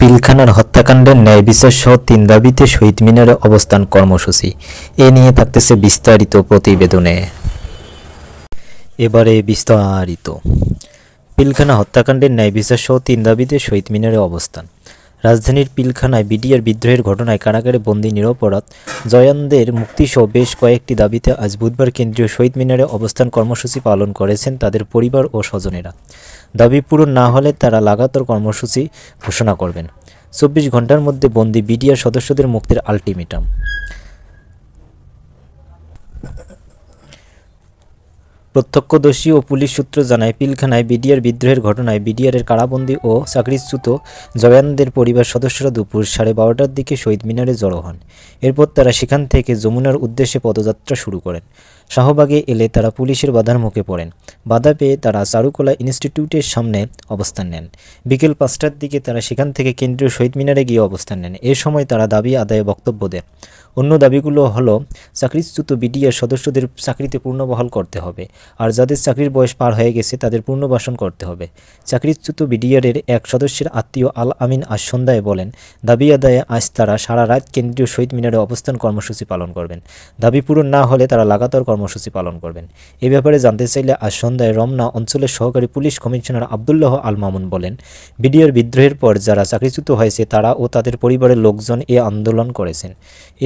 পিলখানার হত্যাকাণ্ডের ন্যায় বিচার সহ তিন দাবিতে শহীদ মিনারে অবস্থান কর্মসূচি। এ নিয়ে থাকতেছে বিস্তারিত প্রতিবেদনে। এবারে বিস্তারিত। পিলখানা হত্যাকাণ্ডের ন্যায় বিচার সহ তিন দাবিতে শহীদ মিনারে অবস্থান। রাজধানীর পিলখানায় বিডিআর বিদ্রোহের ঘটনায় কারাগারে বন্দী নিরপরাধ জয়ানদের মুক্তিসহ বেশ কয়েকটি দাবিতে আজ বুধবার কেন্দ্রীয় শহীদ মিনারে অবস্থান কর্মসূচি পালন করেছেন তাদের পরিবার ও স্বজনেরা। দাবি পূরণ না হলে তারা লাগাতার কর্মসূচি ঘোষণা করবেন। চব্বিশ ঘণ্টার মধ্যে বন্দী বিডিআর সদস্যদের মুক্তির আলটিমেটাম। প্রত্যক্ষদর্শী ও পুলিশ সূত্র জানায়, পিলখানায় বিডিআর বিদ্রোহের ঘটনায় বিডিআরের কারাবন্দী ও চাকরিচ্যুত জওয়ানদের পরিবার সদস্যরা দুপুর সাড়ে বারোটার দিকে শহীদ মিনারে জড়ো হন। এরপর তারা সেখান থেকে যমুনার উদ্দেশ্যে পদযাত্রা শুরু করেন। শাহবাগে এলে তারা পুলিশের বাধার মুখে পড়েন। বাধা পেয়ে তারা চারুকলা ইনস্টিটিউটের সামনে অবস্থান নেন। বিকেল পাঁচটার দিকে তারা সেখান থেকে কেন্দ্রীয় শহীদ মিনারে গিয়ে অবস্থান নেন। এ সময় তারা দাবি আদায়ে বক্তব্য দেন। অন্য দাবিগুলো হলো, চাকরিচ্যুত বিডিআর সদস্যদের চাকরিতে পূর্ণবহাল করতে হবে, আর যাদের চাকরির বয়স পার হয়ে গেছে তাদের পুনর্বাসন করতে হবে। চাকরিচ্যুত বিডিআরের এক সদস্যের আত্মীয় আল আমিন আজ সন্ধ্যায় বলেন, দাবি আদায়ে আজ তারা সারা রাত কেন্দ্রীয় শহীদ মিনারে অবস্থান কর্মসূচি পালন করবেন। দাবি পূরণ না হলে তারা লাগাতার কর্মসূচি পালন করবেন। এ ব্যাপারে জানতে চাইলে আজ সন্ধ্যায় রমনা অঞ্চলের সহকারী পুলিশ কমিশনার আবদুল্লাহ আল মামুন বলেন, বিডিওর বিদ্রোহের পর যারা চাকরিচ্যুত হয়েছে তারা ও তাদের পরিবারের লোকজন এ আন্দোলন করেছেন।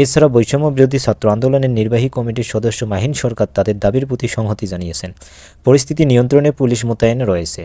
এছাড়া বৈষম্য বিরোধী ছাত্র আন্দোলনের নির্বাহী কমিটির সদস্য মাহিন সরকার তাদের দাবির প্রতি সংহতি জানিয়েছেন। পরিস্থিতি নিয়ন্ত্রণে পুলিশ মোতায়েন রয়েছে।